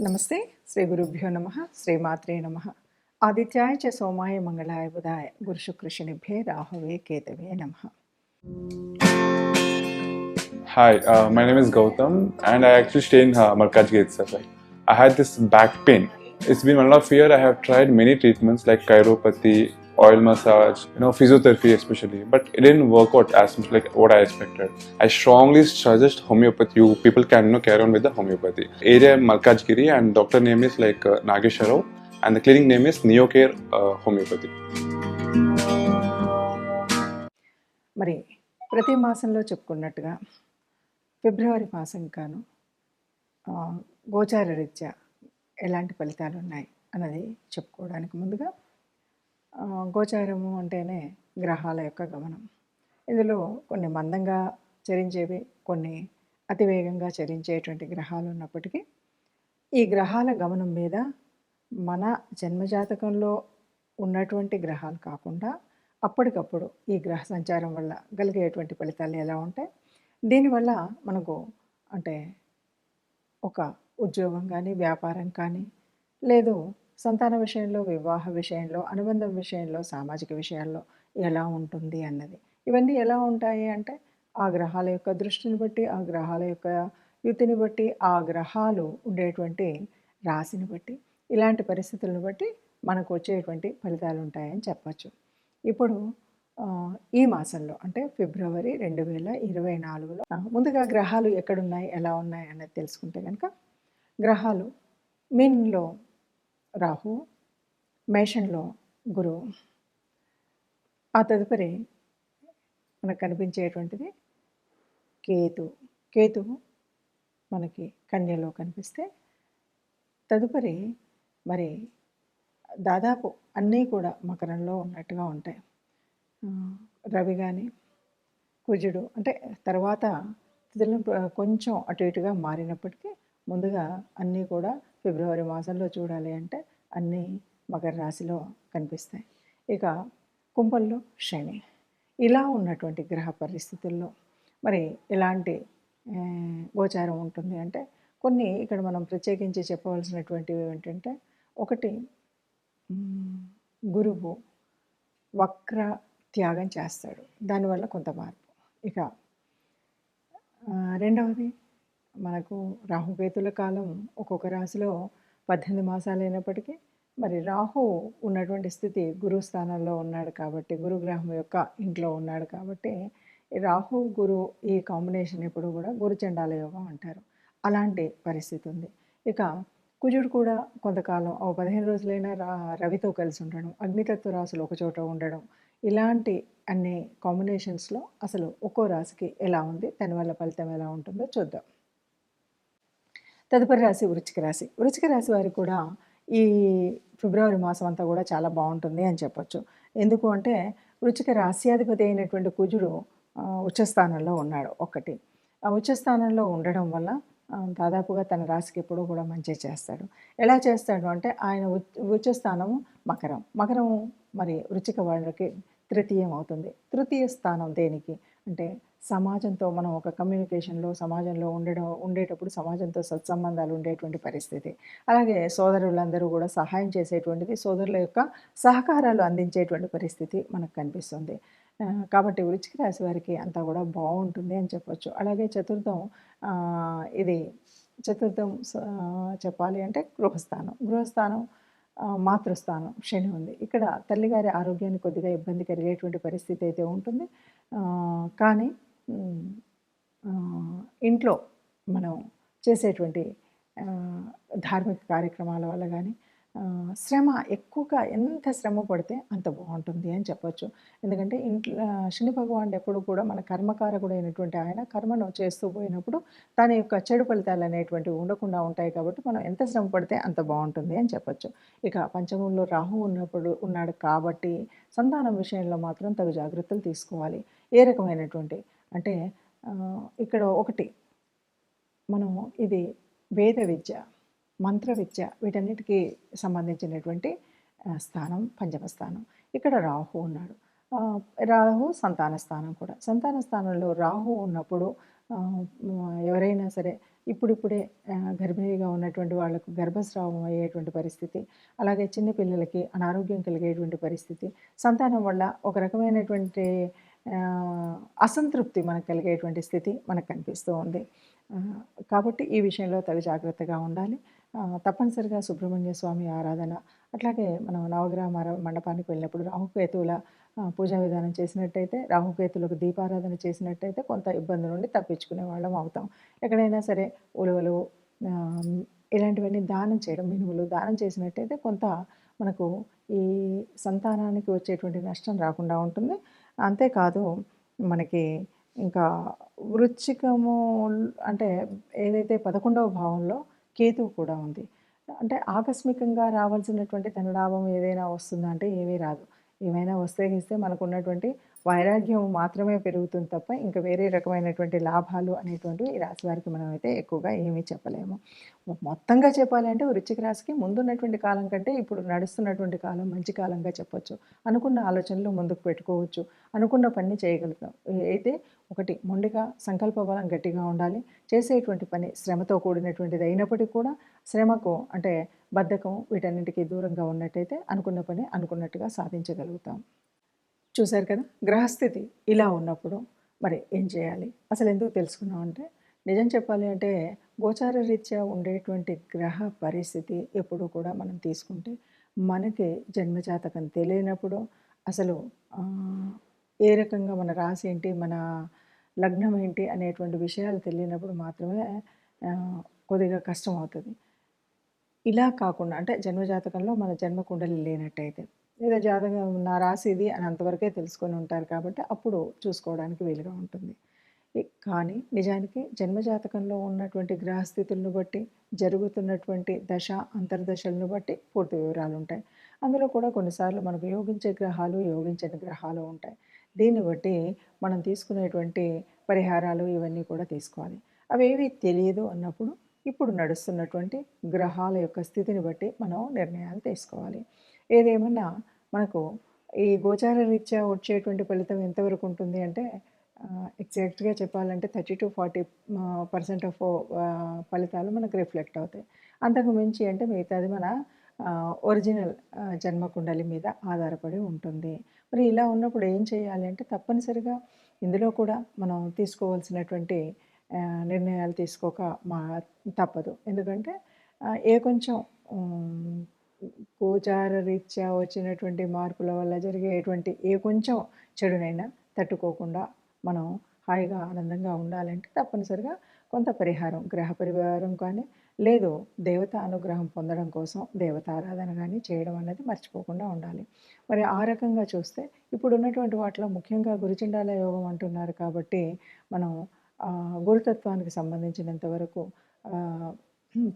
नमस्ते श्री गुरुभ्यो नम श्रीमात्र नम ആദിത്യായ सोमाय സോമായ മംഗളായ ബുധായ ഗുരുശുകൃഷ്ണഭ്യേ രാഹവേ കേതവേ Hi, uh, my name is Gautam and I actually stay in uh, Markaj Gate Safai. I had this back pain. It's been one and a half year I have tried many treatments like chiropathy, oil massage, you know, physiotherapy especially, but it didn't work out as much like what I expected. I strongly suggest homeopathy. You people can you know, carry on with the homeopathy. Area Malkajgiri, and doctor name is like uh, Nagesharov, and the clinic name is Neocare uh, Homeopathy. మరి ప్రతి మాసంలో చెప్పుకున్నట్టుగా ఫిబ్రవరి మాసం కాను ఆ, గోచార రీత్యా ఎలాంటి ఫలితాలు ఉన్నాయి అన్నది చెప్పుకోవడానికి ముందుగా ఆ, గోచారము అంటేనే గ్రహాల యొక్క గమనం. ఇందులో కొన్ని మందంగా చరించేవి కొన్ని అతివేగంగా చరించేటువంటి గ్రహాలు ఉన్నప్పటికీ ఈ గ్రహాల గమనం మీద మన జన్మజాతకంలో ఉన్నటువంటి గ్రహాలు కాకుండా అప్పటికప్పుడు ఈ గ్రహ సంచారం వల్ల కలిగేటువంటి ఫలితాలు ఎలా ఉంటాయి? దీనివల్ల మనకు అంటే ఒక ఉద్యోగం కానీ వ్యాపారం కానీ లేదు సంతాన విషయంలో వివాహ విషయంలో అనుబంధం విషయంలో సామాజిక విషయాల్లో ఎలా ఉంటుంది అన్నది. ఇవన్నీ ఎలా ఉంటాయి అంటే ఆ గ్రహాల యొక్క దృష్టిని బట్టి ఆ గ్రహాల యొక్క యుతిని బట్టి ఆ గ్రహాలు ఉండేటువంటి రాశిని బట్టి ఇలాంటి పరిస్థితులను బట్టి మనకు వచ్చేటువంటి ఫలితాలు ఉంటాయని చెప్పచ్చు. ఇప్పుడు ఈ మాసంలో అంటే ఫిబ్రవరి రెండు వేల ఇరవై నాలుగులో ముందుగా గ్రహాలు ఎక్కడున్నాయి ఎలా ఉన్నాయి అనేది తెలుసుకుంటే కనుక గ్రహాలు మీన్లో రాహు మేషంలో గురువు. ఆ తదుపరి మనకు కనిపించేటువంటిది కేతు. కేతువు మనకి కన్యలో కనిపిస్తే తదుపరి మరి దాదాపు అన్నీ కూడా మకరంలో ఉన్నట్టుగా ఉంటాయి. రవి కానీ కుజుడు అంటే తర్వాత తిథులను కొంచెం అటు ఇటుగా మారినప్పటికీ ముందుగా అన్నీ కూడా ఫిబ్రవరి మాసంలో చూడాలి అంటే అన్నీ మకర రాశిలో కనిపిస్తాయి. ఇక కుంభంలో శని. ఇలా ఉన్నటువంటి గ్రహ పరిస్థితుల్లో మరి ఎలాంటి గోచారం ఉంటుంది అంటే కొన్ని ఇక్కడ మనం ప్రత్యేకించి చెప్పవలసినటువంటివి ఏంటంటే ఒకటి గురువు వక్ర త్యాగం చేస్తాడు. దానివల్ల కొంత మార్పు. ఇక రెండవది మనకు రాహుకేతుల కాలం ఒక్కొక్క రాశిలో పద్దెనిమిది మాసాలు అయినప్పటికీ మరి రాహు ఉన్నటువంటి స్థితి గురు స్థానంలో ఉన్నాడు కాబట్టి గురుగ్రహం యొక్క ఇంట్లో ఉన్నాడు కాబట్టి రాహు గురు ఈ కాంబినేషన్ ఎప్పుడు కూడా గురుచండాల యోగం అంటారు. అలాంటి పరిస్థితి ఉంది. ఇక కుజుడు కూడా కొంతకాలం ఓ పదిహేను రోజులైనా రా రవితో కలిసి ఉండడం అగ్నితత్వ రాశులు ఒక చోట ఉండడం ఇలాంటి అన్ని కాంబినేషన్స్లో అసలు ఒక్కో రాశికి ఎలా ఉంది దాని వల్ల ఫలితం ఎలా ఉంటుందో చూద్దాం. తదుపరి రాశి వృచ్చిక రాశి. వృచ్చిక రాశి వారికి కూడా ఈ ఫిబ్రవరి మాసం అంతా కూడా చాలా బాగుంటుంది అని చెప్పొచ్చు. ఎందుకు అంటే వృచ్చిక రాశ్యాధిపతి అయినటువంటి కుజుడు ఉచ్చస్థానంలో ఉన్నాడు ఒకటి ఆ ఉచ్చస్థానంలో ఉండడం వల్ల దాదాపుగా తన రాశికి ఎప్పుడూ కూడా మంచి చేస్తాడు. ఎలా చేస్తాడు అంటే ఆయన ఉచ్- ఉచ్చస్థానము మకరం. మకరం మరి వృచ్చిక వాళ్ళకి తృతీయం అవుతుంది. తృతీయ స్థానం దేనికి? అంటే సమాజంతో మనం ఒక కమ్యూనికేషన్లో సమాజంలో ఉండడం ఉండేటప్పుడు సమాజంతో సత్సంబంధాలు ఉండేటువంటి పరిస్థితి. అలాగే సోదరులందరూ కూడా సహాయం చేసేటువంటిది సోదరుల యొక్క సహకారాలు అందించేటువంటి పరిస్థితి మనకు కనిపిస్తుంది. కాబట్టి వృచ్చిక రాశి వారికి అంతా కూడా బాగుంటుంది అని చెప్పొచ్చు. అలాగే చతుర్థం ఇది చతుర్థం చెప్పాలి అంటే గృహస్థానం. గృహస్థానం మాతృస్థానం శని ఉంది. ఇక్కడ తల్లిగారి ఆరోగ్యానికి కొద్దిగా ఇబ్బంది కలిగేటువంటి పరిస్థితి అయితే ఉంటుంది. కానీ ఇంట్లో మనం చేసేటువంటి ధార్మిక కార్యక్రమాల వల్ల కానీ శ్రమ ఎక్కువగా ఎంత శ్రమ పడితే అంత బాగుంటుంది అని చెప్పొచ్చు. ఎందుకంటే ఇంట్లో శని భగవానుడు ఎప్పుడు కూడా మన కర్మకారకుడు అయినటువంటి ఆయన కర్మను చేస్తూ పోయినప్పుడు తన యొక్క చెడు ఫలితాలు అనేటువంటివి ఉండకుండా ఉంటాయి కాబట్టి మనం ఎంత శ్రమ పడితే అంత బాగుంటుంది అని చెప్పొచ్చు. ఇక పంచమంలో రాహు ఉన్నప్పుడు ఉన్నాడు కాబట్టి సంతానం విషయంలో మాత్రం తగు జాగ్రత్తలు తీసుకోవాలి. ఏ రకమైనటువంటి అంటే ఇక్కడ ఒకటి మనం ఇది వేద విద్య మంత్ర విద్య వీటన్నిటికీ సంబంధించినటువంటి స్థానం పంచమ స్థానం. ఇక్కడ రాహు ఉన్నాడు. రాహు సంతాన స్థానం కూడా. సంతాన స్థానంలో రాహు ఉన్నప్పుడు ఎవరైనా సరే ఇప్పుడిప్పుడే గర్భిణీగా ఉన్నటువంటి వాళ్ళకు గర్భస్రావం అయ్యేటువంటి పరిస్థితి అలాగే చిన్నపిల్లలకి అనారోగ్యం కలిగేటువంటి పరిస్థితి సంతానం వల్ల ఒక రకమైనటువంటి అసంతృప్తి మనకు కలిగేటువంటి స్థితి మనకు కనిపిస్తూ ఉంది. కాబట్టి ఈ విషయంలో తగు జాగ్రత్తగా ఉండాలి. తప్పనిసరిగా సుబ్రహ్మణ్య స్వామి ఆరాధన అట్లాగే మనం నవగ్రహ మండపానికి వెళ్ళినప్పుడు రాహుకేతువుల పూజా విధానం చేసినట్టయితే రాహుకేతులకు దీపారాధన చేసినట్టయితే కొంత ఇబ్బంది నుండి తప్పించుకునే వాళ్ళం అవుతాం. ఎక్కడైనా సరే ఉలవలు ఇలాంటివన్నీ దానం చేయడం మినుములు దానం చేసినట్టయితే కొంత మనకు ఈ సంతానానికి వచ్చేటువంటి నష్టం రాకుండా ఉంటుంది. అంతేకాదు మనకి ఇంకా వృచ్చికము అంటే ఏదైతే పదకొండవ భావంలో కేతువు కూడా ఉంది. అంటే ఆకస్మికంగా రావాల్సినటువంటి ధనలాభం ఏదైనా వస్తుందా అంటే ఏమీ రాదు. ఏమైనా వస్తే ఇస్తే మనకు ఉన్నటువంటి వైరాగ్యం మాత్రమే పెరుగుతుంది తప్ప ఇంకా వేరే రకమైనటువంటి లాభాలు అనేటువంటివి ఈ రాశి వారికి మనం అయితే ఎక్కువగా ఏమీ చెప్పలేము. మొత్తంగా చెప్పాలంటే వృశ్చిక రాశికి ముందున్నటువంటి కాలం కంటే ఇప్పుడు నడుస్తున్నటువంటి కాలం మంచి కాలంగా చెప్పొచ్చు. అనుకున్న ఆలోచనలు ముందుకు పెట్టుకోవచ్చు. అనుకున్న పని చేయగలుగుతాం. అయితే ఒకటి మొండిగా సంకల్ప బలం గట్టిగా ఉండాలి. చేసేటువంటి పని శ్రమతో కూడినటువంటిది అయినప్పటికీ కూడా శ్రమకు అంటే బద్ధకం వీటన్నింటికి దూరంగా ఉన్నట్టయితే అనుకున్న పని అనుకున్నట్టుగా సాధించగలుగుతాం. చూశారు కదా గ్రహస్థితి ఇలా ఉన్నప్పుడు మరి ఏం చేయాలి? అసలు ఎందుకు తెలుసుకున్నాం అంటే నిజం చెప్పాలి అంటే గోచార రీత్యా ఉండేటువంటి గ్రహ పరిస్థితి ఎప్పుడు కూడా మనం తీసుకుంటే మనకి జన్మజాతకం తెలియనప్పుడు అసలు ఏ రకంగా మన రాశి ఏంటి మన లగ్నం ఏంటి అనేటువంటి విషయాలు తెలియనప్పుడు మాత్రమే కొద్దిగా కష్టం అవుతుంది. ఇలా కాకుండా అంటే జన్మజాతకంలో మన జన్మ కుండలి లేనట్టయితే లేదా జాతకం నా రాసి ఇది అని అంతవరకే తెలుసుకొని ఉంటారు కాబట్టి అప్పుడు చూసుకోవడానికి వీలుగా ఉంటుంది. కానీ నిజానికి జన్మజాతకంలో ఉన్నటువంటి గ్రహస్థితులను బట్టి జరుగుతున్నటువంటి దశ అంతర్దశలను బట్టి పూర్తి వివరాలు ఉంటాయి. అందులో కూడా కొన్నిసార్లు మనకు యోగించే గ్రహాలు యోగించని గ్రహాలు ఉంటాయి. దీన్ని బట్టి మనం తీసుకునేటువంటి పరిహారాలు ఇవన్నీ కూడా తీసుకోవాలి. అవేవి తెలియదు అన్నప్పుడు ఇప్పుడు నడుస్తున్నటువంటి గ్రహాల యొక్క స్థితిని బట్టి మనం నిర్ణయాలు తీసుకోవాలి. ఏదేమన్నా మనకు ఈ గోచార రీత్యా వచ్చేటువంటి ఫలితం ఎంతవరకు ఉంటుంది అంటే ఎగ్జాక్ట్గా చెప్పాలంటే thirty to forty percent of ఫలితాలు మనకు రిఫ్లెక్ట్ అవుతాయి. అంతకు మించి అంటే మిగతాది మన ఒరిజినల్ జన్మ కుండలి మీద ఆధారపడి ఉంటుంది. మరి ఇలా ఉన్నప్పుడు ఏం చేయాలి అంటే తప్పనిసరిగా ఇందులో కూడా మనం తీసుకోవాల్సినటువంటి నిర్ణయాలు తీసుకోక మా తప్పదు. ఎందుకంటే ఏ కొంచెం గోచార రీత్యా వచ్చినటువంటి మార్పుల వల్ల జరిగేటువంటి ఏ కొంచెం చెడునైనా తట్టుకోకుండా మనం హాయిగా ఆనందంగా ఉండాలంటే తప్పనిసరిగా కొంత పరిహారం గ్రహ పరిహారం కానీ లేదు దేవత అనుగ్రహం పొందడం కోసం దేవతారాధన కానీ చేయడం అనేది మర్చిపోకుండా ఉండాలి. మరి ఆ రకంగా చూస్తే ఇప్పుడు ఉన్నటువంటి వాటిలో ముఖ్యంగా గురుచండాల యోగం అంటున్నారు కాబట్టి మనం గురుతత్వానికి సంబంధించినంత వరకు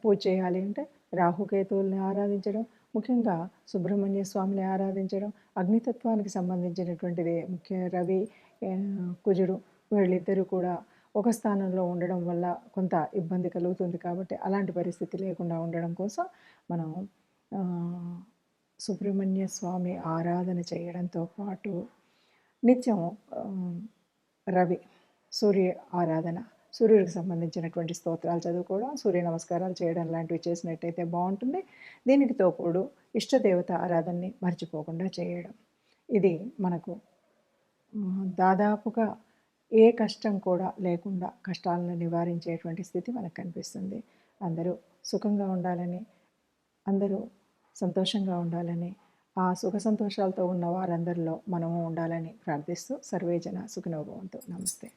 పూజ చేయాలి అంటే రాహుకేతువుల్ని ఆరాధించడం ముఖ్యంగా సుబ్రహ్మణ్య స్వామిని ఆరాధించడం అగ్నితత్వానికి సంబంధించినటువంటిది. ముఖ్య రవి కుజుడు వీళ్ళిద్దరూ కూడా ఒక స్థానంలో ఉండడం వల్ల కొంత ఇబ్బంది కలుగుతుంది కాబట్టి అలాంటి పరిస్థితి లేకుండా ఉండడం కోసం మనం సుబ్రహ్మణ్య స్వామి ఆరాధన చేయడంతో పాటు నిత్యం రవి సూర్య ఆరాధన సూర్యుడికి సంబంధించినటువంటి స్తోత్రాలు చదువుకోవడం సూర్య నమస్కారాలు చేయడం లాంటివి చేసినట్టయితే బాగుంటుంది. దీనికి తోపుడు ఇష్టదేవత ఆరాధనని మర్చిపోకుండా చేయడం. ఇది మనకు దాదాపుగా ఏ కష్టం కూడా లేకుండా కష్టాలను నివారించేటువంటి స్థితి మనకు కనిపిస్తుంది. అందరూ సుఖంగా ఉండాలని అందరూ సంతోషంగా ఉండాలని ఆ సుఖ సంతోషాలతో ఉన్న వారందరిలో మనము ఉండాలని ప్రార్థిస్తూ సర్వేజన సుఖినోభవంతు నమస్తే.